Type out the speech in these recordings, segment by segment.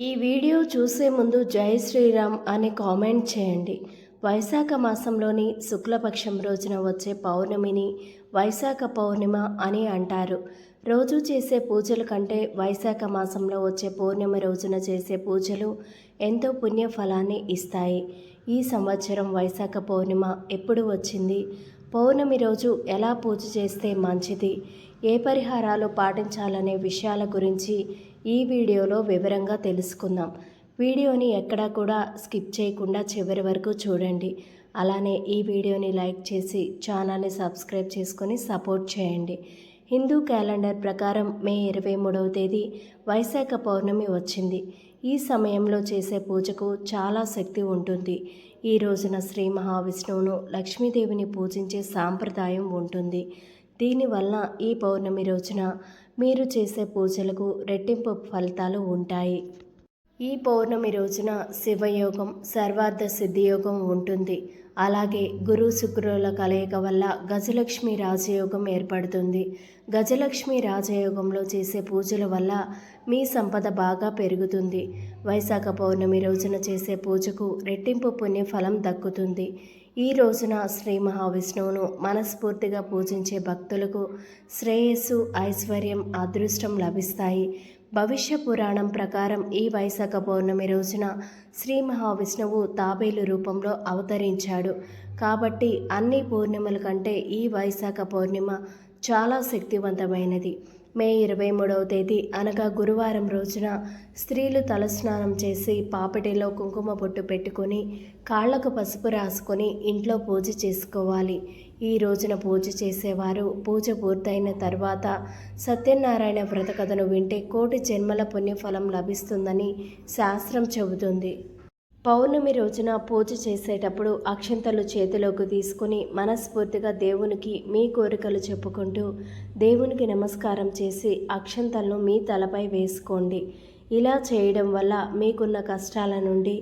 ఈ వీడియో చూసే ముందు జై శ్రీరామ్ అని కామెంట్ చేయండి. వైశాఖ మాసంలోని శుక్లపక్షం రోజున వచ్చే పౌర్ణమిని వైశాఖ పౌర్ణిమ అని అంటారు. రోజు చేసే పూజల కంటే వైశాఖ మాసంలో వచ్చే పౌర్ణమి రోజున చేసే పూజలు ఎంతో పుణ్యఫలాన్ని ఇస్తాయి. ఈ సంవత్సరం వైశాఖ పౌర్ణిమ ఎప్పుడు వచ్చింది? పౌర్ణమి రోజు ఎలా పూజ చేస్తే మంచిది? ఏ పరిహారాలు పాటించాలనే విషయాల గురించి ఈ వీడియోలో వివరంగా తెలుసుకుందాం. వీడియోని ఎక్కడా కూడా స్కిప్ చేయకుండా చివరి వరకు చూడండి. అలానే ఈ వీడియోని లైక్ చేసి ఛానల్ని సబ్స్క్రైబ్ చేసుకొని సపోర్ట్ చేయండి. హిందూ క్యాలెండర్ ప్రకారం మే ఇరవై మూడవ తేదీ వైశాఖ పౌర్ణమి వచ్చింది. ఈ సమయంలో చేసే పూజకు చాలా శక్తి ఉంటుంది. ఈ రోజున శ్రీ మహావిష్ణువును లక్ష్మీదేవిని పూజించే సాంప్రదాయం ఉంటుంది. దీనివల్ల ఈ పౌర్ణమి రోజున మీరు చేసే పూజలకు రెట్టింపు ఫలితాలు ఉంటాయి. ఈ పౌర్ణమి రోజున శివయోగం సర్వార్థ సిద్ధియోగం ఉంటుంది. అలాగే గురు శుక్రుల కలయిక వల్ల గజలక్ష్మి రాజయోగం ఏర్పడుతుంది. గజలక్ష్మి రాజయోగంలో చేసే పూజల వల్ల మీ సంపద బాగా పెరుగుతుంది. వైశాఖ పౌర్ణమి రోజున చేసే పూజకు రెట్టింపు పుణ్యఫలం దక్కుతుంది. ఈ రోజున శ్రీ మహావిష్ణువును మనస్ఫూర్తిగా పూజించే భక్తులకు శ్రేయస్సు ఐశ్వర్యం అదృష్టం లభిస్తాయి. భవిష్య పురాణం ప్రకారం ఈ వైశాఖ పౌర్ణమి రోజున శ్రీ మహావిష్ణువు తాబేలు రూపంలో అవతరించాడు. కాబట్టి అన్ని పౌర్ణిమల కంటే ఈ వైశాఖ పౌర్ణిమ చాలా శక్తివంతమైనది. మే ఇరవై మూడవ తేదీ అనగా గురువారం రోజున స్త్రీలు తలస్నానం చేసి పాపటిలో కుంకుమ బొట్టు పెట్టుకొని కాళ్ళకు పసుపు రాసుకొని ఇంట్లో పూజ చేసుకోవాలి. ఈ రోజున పూజ చేసేవారు పూజ పూర్తయిన తర్వాత సత్యనారాయణ వ్రత కథను వింటే కోటి జన్మల పుణ్యఫలం లభిస్తుందని శాస్త్రం చెబుతుంది. పౌర్ణమి రోజున పూజ చేసేటప్పుడు అక్షంతలు చేతిలోకి తీసుకుని మనస్ఫూర్తిగా దేవునికి మీ కోరికలు చెప్పుకుంటూ దేవునికి నమస్కారం చేసి అక్షంతలను మీ తలపై వేసుకోండి. ఇలా చేయడం వల్ల మీకున్న కష్టాల నుండి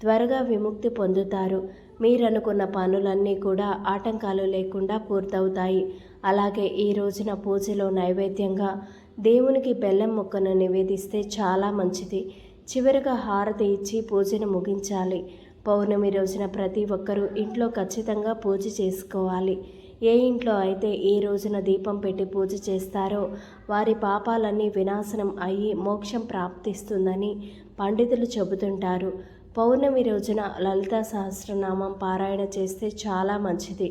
త్వరగా విముక్తి పొందుతారు. మీరనుకున్న పనులన్నీ కూడా ఆటంకాలు లేకుండా పూర్తవుతాయి. అలాగే ఈ రోజున పూజలో నైవేద్యంగా దేవునికి బెల్లం ముక్కను నివేదిస్తే చాలా మంచిది. చివరిగా హారతి ఇచ్చి పూజను ముగించాలి. పౌర్ణమి రోజున ప్రతి ఒక్కరూ ఇంట్లో ఖచ్చితంగా పూజ చేసుకోవాలి. ఏ ఇంట్లో అయితే ఈ రోజున దీపం పెట్టి పూజ చేస్తారో వారి పాపాలన్నీ వినాశనం అయ్యి మోక్షం ప్రాప్తిస్తుందని పండితులు చెబుతుంటారు. పౌర్ణమి రోజున లలితా సహస్రనామం పారాయణ చేస్తే చాలా మంచిది.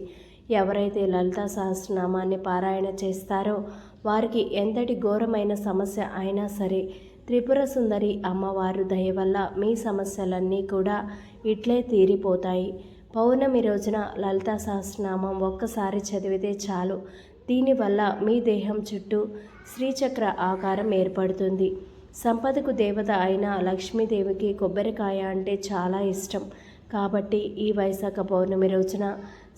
ఎవరైతే లలితా సహస్రనామాన్ని పారాయణ చేస్తారో వారికి ఎంతటి ఘోరమైన సమస్య అయినా సరే త్రిపుర సుందరి అమ్మవారు దయ వల్ల మీ సమస్యలన్నీ కూడా ఇట్లే తీరిపోతాయి. పౌర్ణమి రోజున లలితా సహస్రనామం ఒక్కసారి చదివితే చాలు. దీనివల్ల మీ దేహం చుట్టూ శ్రీచక్ర ఆకారం ఏర్పడుతుంది. సంపదకు దేవత అయిన లక్ష్మీదేవికి కొబ్బరికాయ అంటే చాలా ఇష్టం. కాబట్టి ఈ వైశాఖ పౌర్ణమి రోజున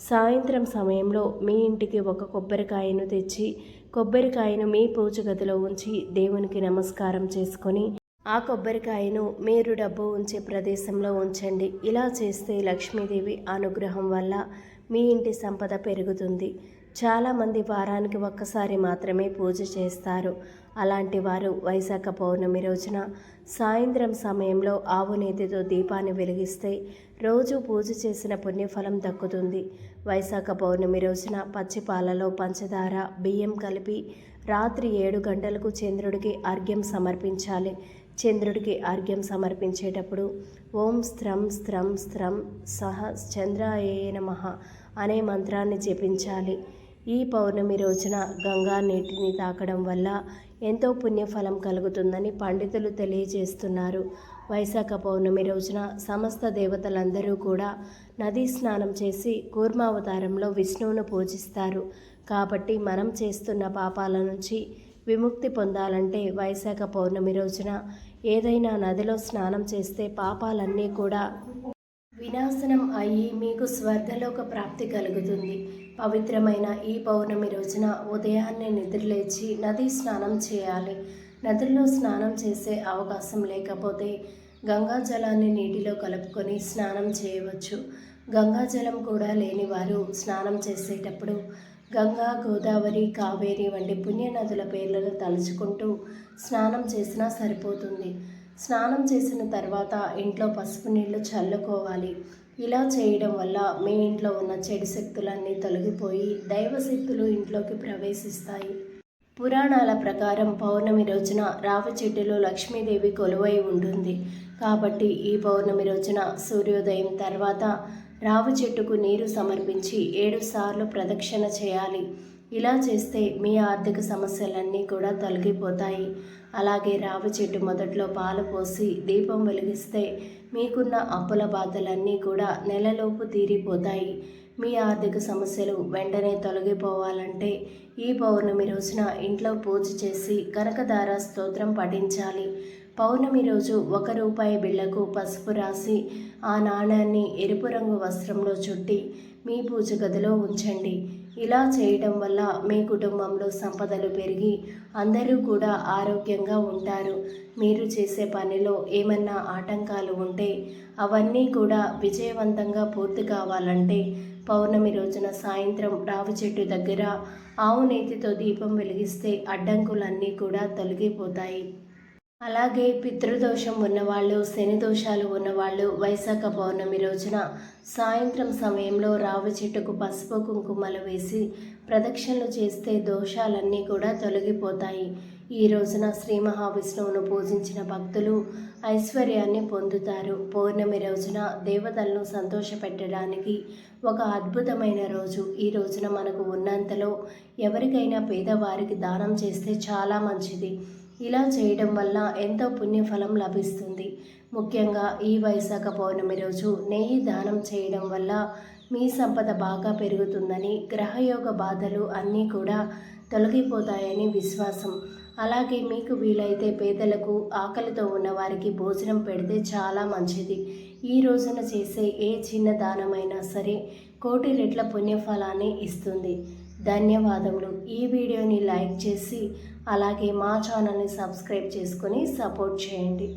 సాయంత్రం సమయంలో మీ ఇంటికి ఒక కొబ్బరికాయను తెచ్చి కొబ్బరికాయను మీ పూజ గదిలో ఉంచి దేవునికి నమస్కారం చేసుకొని ఆ కొబ్బరికాయను మీరు డబ్బు ఉంచే ప్రదేశంలో ఉంచండి. ఇలా చేస్తే లక్ష్మీదేవి అనుగ్రహం వల్ల మీ ఇంటి సంపద పెరుగుతుంది. చాలామంది వారానికి ఒక్కసారి మాత్రమే పూజ చేస్తారు. అలాంటి వారు వైశాఖ పౌర్ణమి రోజున సాయంత్రం సమయంలో ఆవు నేతితో దీపాన్ని వెలిగిస్తే రోజు పూజ చేసిన పుణ్యఫలం దక్కుతుంది. వైశాఖ పౌర్ణమి రోజున పచ్చి పాలలో పంచదార బియ్యం కలిపి రాత్రి ఏడు గంటలకు చంద్రుడికి అర్ఘ్యం సమర్పించాలి. చంద్రుడికి అర్ఘ్యం సమర్పించేటప్పుడు ఓం స్త్రం స్త్రం స్త్రం సహ చంద్రాయ నమ అనే మంత్రాన్ని జపించాలి. ఈ పౌర్ణమి రోజున గంగా నీటిని తాకడం వల్ల ఎంతో పుణ్యఫలం కలుగుతుందని పండితులు తెలియజేస్తున్నారు. వైశాఖ పౌర్ణమి రోజున సమస్త దేవతలందరూ కూడా నదీ స్నానం చేసి కూర్మావతారంలో విష్ణువును పూజిస్తారు. కాబట్టి మనం చేస్తున్న పాపాల నుంచి విముక్తి పొందాలంటే వైశాఖ పౌర్ణమి రోజున ఏదైనా నదిలో స్నానం చేస్తే పాపాలన్నీ కూడా వినాశనం అయ్యి మీకు స్వర్గలోక ప్రాప్తి కలుగుతుంది. పవిత్రమైన ఈ పౌర్ణమి రోజున ఉదయాన్నే నిద్రలేచి నదీ స్నానం చేయాలి. నదుల్లో స్నానం చేసే అవకాశం లేకపోతే గంగా జలాన్ని నీటిలో కలుపుకొని స్నానం చేయవచ్చు. గంగా జలం కూడా లేని వారు స్నానం చేసేటప్పుడు గంగా గోదావరి కావేరి వంటి పుణ్య నదుల పేర్లను తలుచుకుంటూ స్నానం చేసినా సరిపోతుంది. స్నానం చేసిన తర్వాత ఇంట్లో పసుపు నీళ్ళు చల్లుకోవాలి. ఇలా చేయడం వల్ల మీ ఇంట్లో ఉన్న చెడు శక్తులన్నీ తొలగిపోయి దైవశక్తులు ఇంట్లోకి ప్రవేశిస్తాయి. పురాణాల ప్రకారం పౌర్ణమి రోజున రావి చెట్టులో లక్ష్మీదేవి కొలువై ఉంటుంది. కాబట్టి ఈ పౌర్ణమి రోజున సూర్యోదయం తర్వాత రావి చెట్టుకు నీరు సమర్పించి ఏడు సార్లు ప్రదక్షిణ చేయాలి. ఇలా చేస్తే మీ ఆర్థిక సమస్యలన్నీ కూడా తొలగిపోతాయి. అలాగే రావి చెట్టు మొదట్లో పాలు పోసి దీపం వెలిగిస్తే మీకున్న అప్పుల బాధలన్నీ కూడా నెలలోపు తీరిపోతాయి. మీ ఆర్థిక సమస్యలు వెంటనే తొలగిపోవాలంటే ఈ పౌర్ణమి రోజున ఇంట్లో పూజ చేసి కనకదార స్తోత్రం పఠించాలి. పౌర్ణమి రోజు ఒక రూపాయి బిళ్ళకు పసుపు రాసి ఆ నాణాన్ని ఎరుపు రంగు వస్త్రంలో చుట్టి మీ పూజ గదిలో ఉంచండి. ఇలా చేయడం వల్ల మీ కుటుంబంలో సంపదలు పెరిగి అందరూ కూడా ఆరోగ్యంగా ఉంటారు. మీరు చేసే పనిలో ఏమన్నా ఆటంకాలు ఉంటే అవన్నీ కూడా విజయవంతంగా పూర్తి కావాలంటే పౌర్ణమి రోజున సాయంత్రం రావి చెట్టు దగ్గర ఆవు నేతితో దీపం వెలిగిస్తే అడ్డంకులన్నీ కూడా తొలగిపోతాయి. అలాగే పితృదోషం ఉన్నవాళ్ళు శని దోషాలు ఉన్నవాళ్ళు వైశాఖ పౌర్ణమి రోజున సాయంత్రం సమయంలో రావి చెట్టుకు పసుపు కుంకుమలు వేసి ప్రదక్షిణలు చేస్తే దోషాలన్నీ కూడా తొలగిపోతాయి. ఈ రోజున శ్రీ మహావిష్ణువును పూజించిన భక్తులు ఐశ్వర్యాన్ని పొందుతారు. పౌర్ణమి రోజున దేవతలను సంతోషపెట్టడానికి ఒక అద్భుతమైన రోజు. ఈ రోజున మనకు ఉన్నంతలో ఎవరికైనా పేదవారికి దానం చేస్తే చాలా మంచిది. ఇలా చేయడం వల్ల ఎంతో పుణ్యఫలం లభిస్తుంది. ముఖ్యంగా ఈ వైశాఖ పౌర్ణమి రోజు నెయ్యి దానం చేయడం వల్ల మీ సంపద బాగా పెరుగుతుందని గ్రహయోగ బాధలు అన్నీ కూడా తొలగిపోతాయని విశ్వాసం. అలాగే మీకు వీలైతే పేదలకు ఆకలితో ఉన్న వారికి భోజనం పెడితే చాలా మంచిది. ఈ రోజున చేసే ఏ చిన్న దానమైనా సరే కోటి రెట్ల పుణ్యఫలాన్ని ఇస్తుంది. ధన్యవాదములు. ఈ వీడియోని లైక్ చేసి అలాగే మా ఛానల్ని సబ్స్క్రైబ్ చేసుకొని సపోర్ట్ చేయండి.